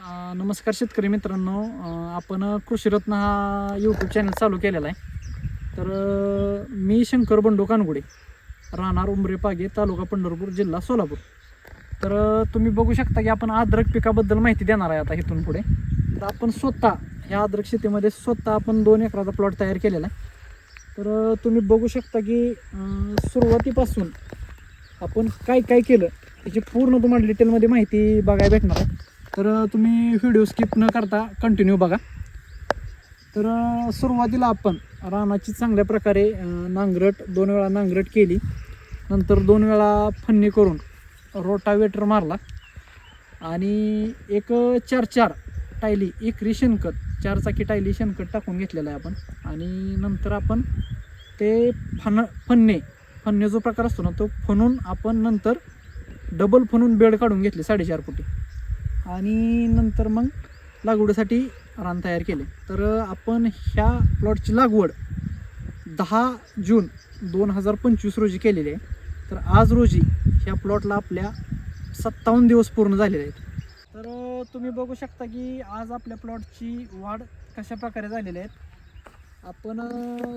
नमस्कार शेतकरी मित्रांनो. आपण कृषीरत्न हा यूट्यूब चॅनल चालू केलेला आहे. तर मी शंकर बंडू कानगुडे राहणार उमरे पागे तालुका पंढरपूर जिल्हा सोलापूर. तर तुम्ही बघू शकता की आपण अद्रक पिकाबद्दल माहिती देणार आहे आता इथून पुढे. तर आपण स्वतः ह्या अद्रक शेतीमध्ये स्वतः आपण दोन एकराचा प्लॉट तयार केलेला आहे. तर तुम्ही बघू शकता की सुरुवातीपासून आपण काय काय केलं याची पूर्ण तुम्हाला डिटेलमध्ये माहिती बघायला भेटणार आहे. तर तुम्ही व्हिडिओ स्किप न करता कंटिन्यू बघा. तर सुरुवातीला आपण रानाची चांगल्या प्रकारे नांगरट दोन वेळा नांगरट केली. नंतर दोन वेळा फन्नी करून रोटावेटर मारला. आणि एक चार चार टायली एकरी शेणखत चार चाकी टायली शेणखत टाकून घेतलेलं आहे आपण. आणि नंतर आपण ते फन फन्ने फन्ने जो प्रकार असतो ना तो फनून आपण नंतर डबल फनून बेड काढून घेतले साडेचार फुटी. आणि नंतर मग लागवडीसाठी रान तयार केले. तर आपण ह्या प्लॉटची लागवड दहा जून दोन हजार पंचवीस रोजी केलेली आहे. तर आज रोजी ह्या प्लॉटला आपल्या सत्तावन्न दिवस पूर्ण झालेले आहेत. तर तुम्ही बघू शकता की आज आपल्या प्लॉटची वाढ कशा प्रकारे झालेली आहेत आपण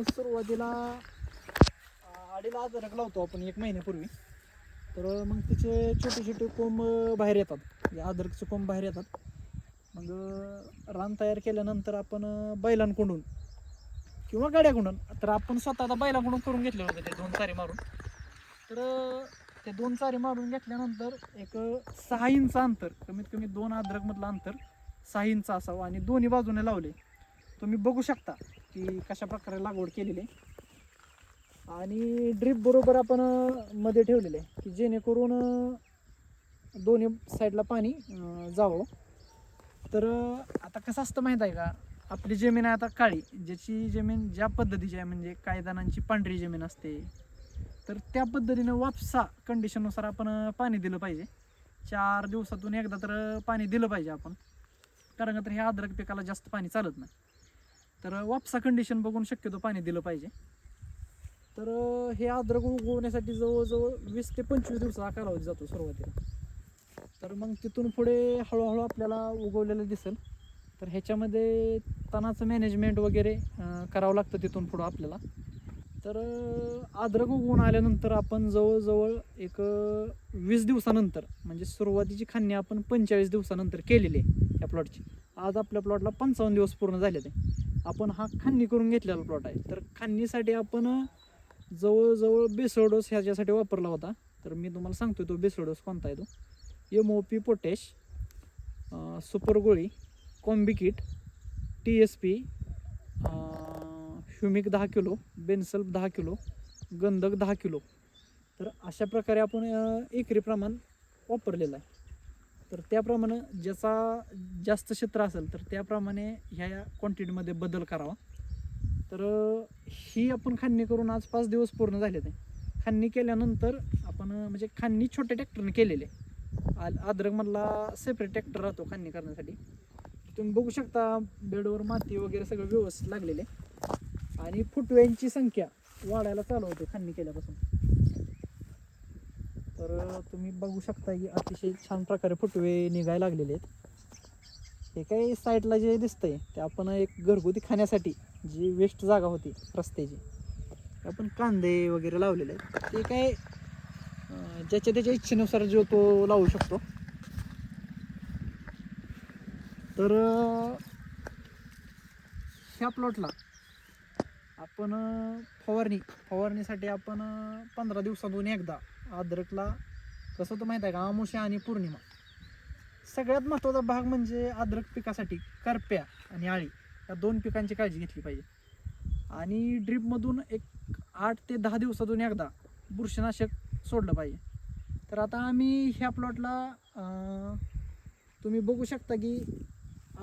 सुरुवातीला आडीला अडीला लावतो आपण एक महिन्यापूर्वी. तर मग तिचे छोटे छोटे कोंब बाहेर येतात. म्हणजे या अद्रकचे कोंब बाहेर येतात. मग रान तयार केल्यानंतर आपण बैलांकडून किंवा गाड्याकडून तर आपण स्वतः आता बैलांकडून करून घेतले होतं ते दोन चारी मारून. तर ते दोन चारी मारून घेतल्यानंतर एक सहा इंच अंतर कमीत कमी दोन अद्रकमधलं अंतर सहा इंच असावं. आणि दोन्ही बाजूने लावले. तुम्ही बघू शकता की कशा प्रकारे लागवड केलेली आहे. आणि ड्रीप बरोबर आपण मध्ये ठेवलेले आहे की जेणेकरून दोन्ही साईडला पाणी जावं. तर आता कसं असतं माहीत आहे का? आपली जमीन आहे आता काळी. ज्याची जमीन ज्या पद्धतीची आहे म्हणजे कायदानांची पांढरी जमीन असते. तर त्या पद्धतीनं वापसा कंडिशननुसार आपण पाणी दिलं पाहिजे. चार दिवसातून एकदा तर पाणी दिलं पाहिजे आपण. कारण का तर ह्या अद्रक पिकाला जास्त पाणी चालत नाही. तर वापसा कंडिशन बघून शक्यतो पाणी दिलं पाहिजे. तर हे अद्रक उगवण्यासाठी जवळजवळ वीस ते पंचवीस दिवसाचा कालावधी जातो सुरुवातीला. तर मग तिथून पुढे हळूहळू आपल्याला उगवलेलं दिसेल. तर ह्याच्यामध्ये तणाचं मॅनेजमेंट वगैरे करावं लागतं तिथून पुढं आपल्याला. तर अद्रक उगवून आल्यानंतर आपण जवळजवळ एक वीस दिवसानंतर म्हणजे सुरुवातीची खांनी आपण पंचेचाळीस दिवसानंतर केलेली आहे या प्लॉटची आज आपल्या प्लॉटला पंचावन्न दिवस पूर्ण झालेले आहे. आपण हा खांनी करून घेतलेला प्लॉट आहे. तर खांनीसाठी आपण जवळजवळ बेसोडोस ह्याच्यासाठी वापरला होता. तर मी तुम्हाला सांगतो तो बेसोडोस कोणता आहे तो. M O P potash super गोळी Combikit T S P humic दहा किलो बेन्सल्प दहा किलो गंधक दहा किलो. तर अशा प्रकारे आपण एकरी प्रमाण वापरलेलं आहे. तर त्याप्रमाणे ज्याचा जास्त क्षेत्र असेल तर त्याप्रमाणे ह्या क्वांटिटीमध्ये बदल करावा. तर ही आपण खांदणी करून आज पाच दिवस पूर्ण झाले ते खांदणी केल्यानंतर आपण म्हणजे खांदणी छोट्या ट्रॅक्टरने केलेले अद्रकमधला सेपरेट ट्रॅक्टर राहतो खांदणी करण्यासाठी. तुम्ही बघू शकता बेडवर माती वगैरे सगळं व्यवस्थित लागलेले आणि फुटव्यांची संख्या वाढायला चालू होते खांदणी केल्यापासून. तर तुम्ही बघू शकता की अतिशय छान प्रकारे फुटवे निघायला लागलेले आहेत. हे काही साईडला जे दिसतंय ते आपण एक घरगुती खाण्यासाठी जी वेस्ट जागा होती रस्त्याची. आपण कांदे वगैरे लावलेले आहेत. ते काय ज्याच्या त्याच्या इच्छेनुसार जो तो लावू शकतो. तर ह्या प्लॉटला आपण फवारणी फवारणीसाठी आपण पंधरा दिवसातून एकदा अद्रकला कसं होतं माहीत आहे का? अमावस्या आणि पौर्णिमा. सगळ्यात महत्त्वाचा भाग म्हणजे अद्रक पिकासाठी करप्या आणि आळी. या दोन पिकांची काळजी घेतली पाहिजे. आणि ड्रीपमधून एक आठ ते दहा दिवसातून एकदा बुरशीनाशक सोडलं पाहिजे. तर आता आम्ही ह्या प्लॉटला तुम्ही बघू शकता की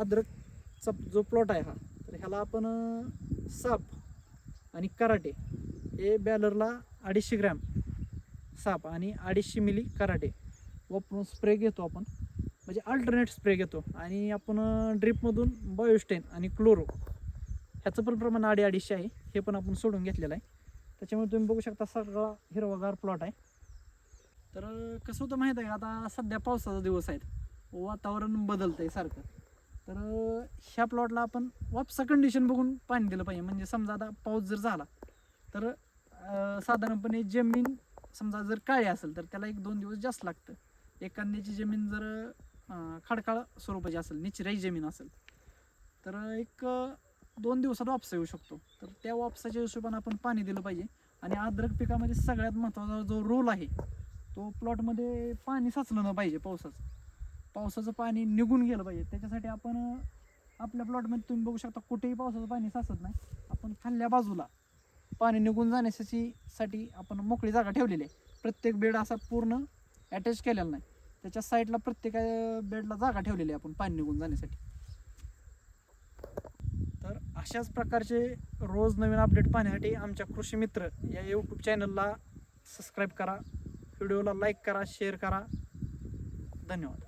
अद्रकचा जो प्लॉट आहे हा तर ह्याला आपण साप आणि कराटे हे बॅलरला अडीचशे ग्रॅम साप आणि अडीचशे मिली कराटे वापरून स्प्रे घेतो आपण. म्हणजे अल्टरनेट स्प्रे घेतो. आणि आपण ड्रिपमधून बायोस्टेन आणि क्लोरो ह्याचं पण प्रमाण अडी अडीचशे आहे. हे पण आपण सोडून घेतलेलं आहे. त्याच्यामुळे तुम्ही बघू शकता सगळा हिरवागार प्लॉट आहे. तर कसं होतं माहीत आहे का? आता सध्या पावसाचा दिवस आहेत. वातावरण बदलतं आहे सारखं. तर ह्या प्लॉटला आपण वापसा कंडिशन बघून पाणी दिलं पाहिजे. म्हणजे समजा आता पाऊस जर झाला तर साधारणपणे जमीन समजा जर काळी असेल तर त्याला एक दोन दिवस जास्त लागतं. एखाद्याची जमीन जर खडकाळ स्वरूपाची असेल निचराई जमीन असेल तर एक दोन दिवसात वापसा येऊ शकतो. तर त्या वापसाच्या हिशोबाने आपण पाणी दिलं पाहिजे. आणि अद्रक पिकामध्ये सगळ्यात महत्त्वाचा जो रोल आहे तो प्लॉटमध्ये पाणी साचलं न पाहिजे पावसाचं. पावसाचं पाणी निघून गेलं पाहिजे. त्याच्यासाठी आपण आपल्या प्लॉटमध्ये तुम्ही बघू शकता कुठेही पावसाचं पाणी साचत नाही. आपण खाल्ल्या बाजूला पाणी निघून जाण्यासाठी साठी आपण मोकळी जागा ठेवलेली आहे. प्रत्येक बेड असा पूर्ण अटॅच केलेला नाही. त्याच्या साईडला प्रत्येक बेडला जागा ठेवलेली आहे आपण पाणी निघून जाण्यासाठी. तर अशाच प्रकारचे रोज नवीन अपडेट पाहण्यासाठी आमच्या कृषी मित्र या यूट्यूब चॅनलला सबस्क्राईब करा. व्हिडिओला लाईक करा शेअर करा. धन्यवाद.